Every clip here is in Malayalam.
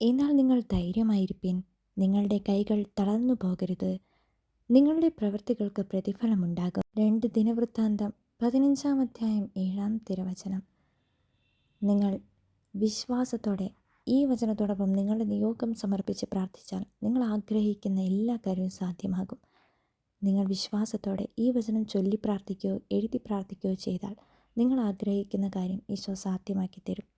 എന്നാൽ നിങ്ങൾ ധൈര്യമായിരിപ്പിൻ. നിങ്ങളുടെ കൈകൾ തളർന്നു പോകരുത്. നിങ്ങളുടെ പ്രവൃത്തികൾക്ക് പ്രതിഫലമുണ്ടാകും. രണ്ട് ദിനവൃത്താന്തം പതിനഞ്ചാം അധ്യായം ഏഴാം തിരുവചനം. നിങ്ങൾ വിശ്വാസത്തോടെ ഈ വചനത്തോടൊപ്പം നിങ്ങളുടെ നിയോഗം സമർപ്പിച്ച് പ്രാർത്ഥിച്ചാൽ നിങ്ങൾ ആഗ്രഹിക്കുന്ന എല്ലാ കാര്യവും സാധ്യമാകും. നിങ്ങൾ വിശ്വാസത്തോടെ ഈ വചനം ചൊല്ലി പ്രാർത്ഥിക്കുകയോ എഴുതി പ്രാർത്ഥിക്കുകയോ ചെയ്താൽ നിങ്ങൾ ആഗ്രഹിക്കുന്ന കാര്യം ഈശോ സാധ്യമാക്കി തരും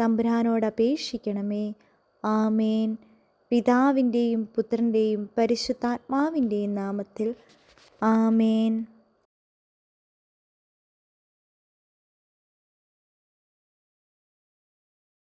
തമ്പുരാനോട് അപേക്ഷിക്കണമേ ആമേൻ. പിതാവിന്റെയും പുത്രന്റെയും പരിശുദ്ധാത്മാവിന്റെയും നാമത്തിൽ ആമേൻ.